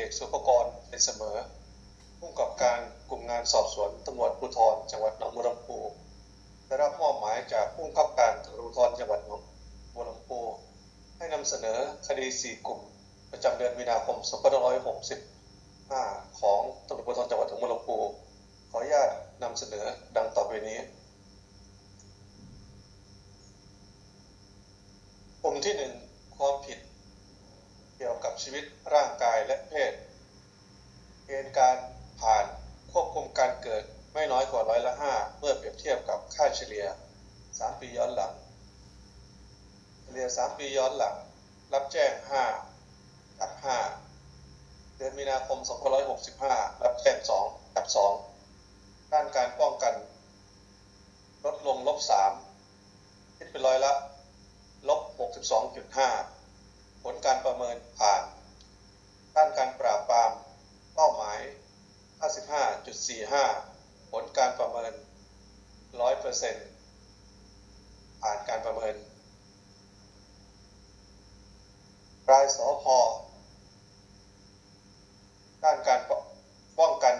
เอกสุภกรเป็นเสมอผู้กับการกลุ่มงานสอบสวนตำรวจภูธรจังหวัดหนองบัวลำพูได้รับมอบหมายจากผู้กับการตำรวจภูธรจังหวัดหนองบัวลำพูให้นำเสนอคดี 4 กลุ่ม ประจำเดือนมีนาคม2565 ของตำรวจภูธรจังหวัดหนองบัวลำพูขออนุญาตนำเสนอดังต่อไปนี้กลุ่มที่ 1 ความผิด เกี่ยวกับชีวิตร่างกายและเพศ เกณฑ์การผ่านควบคุมการเกิดไม่น้อยกว่าร้อยละห้าเมื่อเปรียบเทียบกับค่าเฉลี่ย 3 ปีย้อนหลัง เฉลี่ย 3 ปีย้อนหลัง รับแจ้ง5กับ5เดือนมีนาคม2565 รับแจ้ง 2 กับ 2 ด้านการป้องกัน ลดลงลบ 3 คิดเป็นร้อยละ ลบ 62.5 ผลการประเมินผ่าน ด้านการปราบปราม เป้าหมาย 45 ผลการประเมิน 100%ผ่านการประเมิน รายสอพอด้านการป้องกัน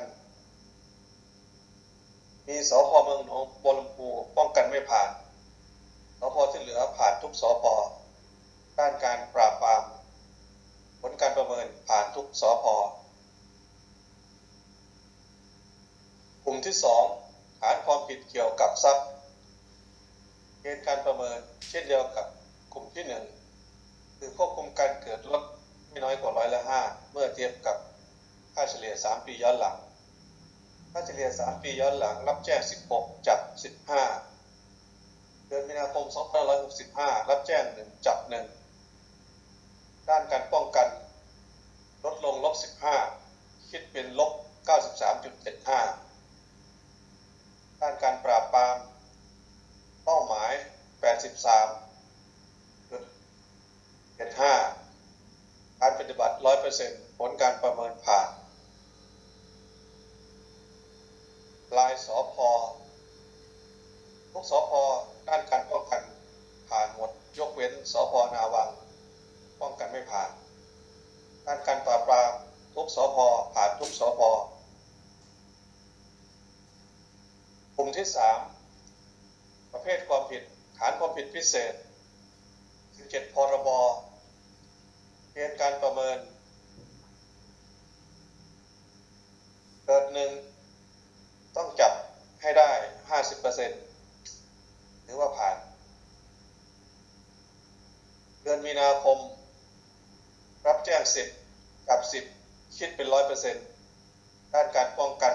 มีสอพอเมืองหนองบัวลำพูป้องกันไม่ผ่านสอพที่เหลือผ่านทุกสอพด้านการปราบปราม ผลการประเมินผ่านทุกสพกลุ่ม ที่สองฐานความผิดเกี่ยวกับทรัพย์เกณฑ์การประเมิน เช่นเดียวกับกลุ่มที่หนึ่งคือควบคุมการเกิดลดไม่น้อยกว่าร้อยละห้าเมื่อเทียบกับค่าเฉลี่ย 3 ปีย้อนหลัง ค่าเฉลี่ย 3 ปีย้อนหลัง รับแจ้ง 16 จับ 15 เดือนมีนาคม 2565 รับแจ้ง 1 จับ 1 ด้านการป้องกัน ลดลงลบ 15 คิดเป็นลบ 93.75 ด้านการปราบปราม เป้าหมาย 83.75 การปฏิบัติ 100%ผลการประเมินผ่าน ลายสอพอทุกสพด้านการป้องกันผ่านหมด ยกเว้นสพนาวัง ป้องกันไม่ผ่าน ด้านการปราบปรามทุกสพผ่านทุกสพกลุ่มที่สามประเภทความผิดฐานความผิดพิเศษ 17 พรบเกณฑ์การประเมิน เกิด หนึ่งต้องจับให้ได้ห้าสิบเปอร์เซ็นต์หรือว่าผ่าน เดือนมีนาคม รับแจ้งสิบกับสิบคิดเป็นร้อยเปอร์เซ็นต์ด้านการป้องกัน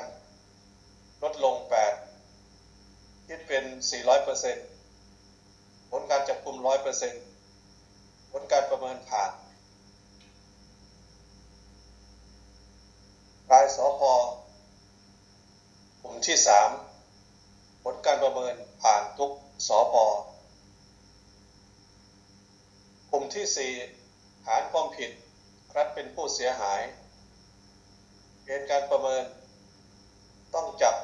ลดลงแปดคิดเป็นสี่ร้อยเปอร์เซ็นต์ผลการจับกลุ่มร้อยเปอร์เซ็นต์ผลการประเมินผ่านรายสอบ อกลุ่มผลการประเมินผ่านทุกสอพอกลุ่มที่4ฐานความผิดรัฐเป็นผู้เสียหายเกณฑ์การประเมิน ต้องจับ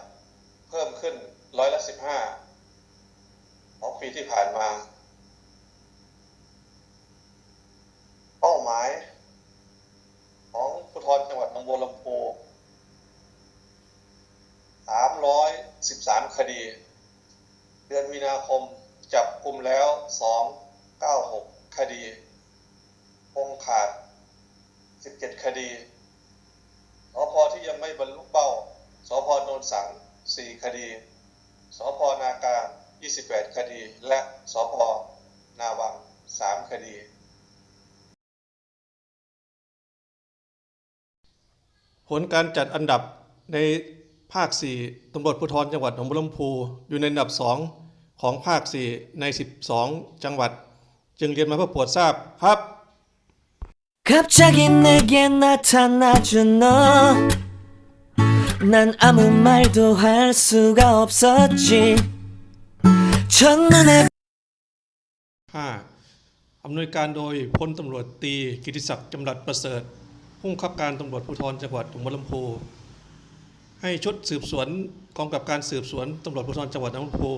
เพิ่มขึ้นร้อยละ15ของปีที่ผ่านมาเป้าหมาย ของภูธรจังหวัดหนองบัวลำพู 313 ค ดี เดือนมีนาคมจับกลุ่มแล้ว 296 คดีคงขาด 17 คดีสพที่ยังไม่บรรลุเป้าสพนนสัง 4 คดีสพนากาง28 คดี และสพนาวัง 3 คดีผลการจัดอันดับใน ภาค 4 ตำรวจภูธรจังหวัดหนองบัวลำพูอยู่ในอันดับ 2 ของภาค 4 ใน 12 จังหวัด จึงเรียนมาเพื่อโปรดทราบครับ 갑자기 내게 나타나준 너 난 아무 말도 할 수가 없었지 첫눈에 5. อำนวยการโดยพลตำรวจตรีกิติศักดิ์จำรัดประเสริฐผู้บังคับการตำรวจภูธรจังหวัดหนองบัวลำพู ให้ชุดสืบสวนกองกับการสืบสวนตำรวจภูธรจังหวัดนองบัวลำพู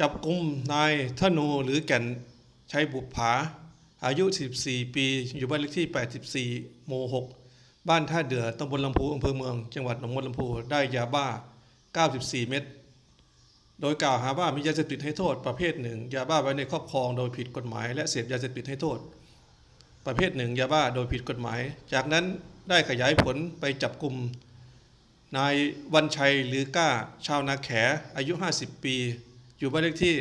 จับกลุ่มนายธนูหรือแก่นชัยบุปผาอายุ 14 ปี อยู่บ้านเลขที่ 84 หมู่ 6 บ้านท่าเดือตำบลลำพูอำเภอเมือง จังหวัดหนองบัวลำพู ได้ยาบ้า 94 เม็ด โดยกล่าวหาว่ามียาเสพติดให้โทษ ประเภทหนึ่งยาบ้าไว้ในครอบครองโดยผิดกฎหมาย และเสพยาเสพติดให้โทษ ประเภทหนึ่งยาบ้าโดยผิดกฎหมาย จากนั้นได้ขยายผลไปจับกลุ่ม นายวันชัยหรือก้า ชาวนาแขอายุ 50 ปี อยู่บ้านเลขที่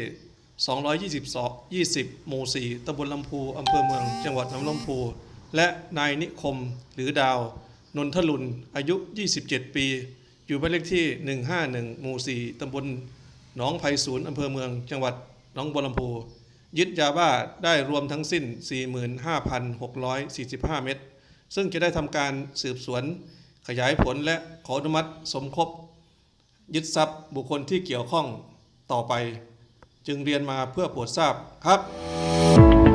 222 20 หมู่ 4ตำบลลำพูอำเภอเมือง จังหวัดนองลำพู และนายนิคมหรือดาว นนทลุน อายุ 27 ปี อยู่บ้านเลขที่ 151 หมู่ 4ตำบลหนองไผ่ศูนย์อำเภอเมือง จังหวัดหนองบัวลำพู ยึดยาบ้าได้รวมทั้งสิ้น 45,645 เม็ด ซึ่งจะได้ทำการสืบสวน ขยายผลและขออนุมัติสมคบ ยึดทรัพย์บุคคลที่เกี่ยวข้องต่อไป จึงเรียนมาเพื่อโปรดทราบครับ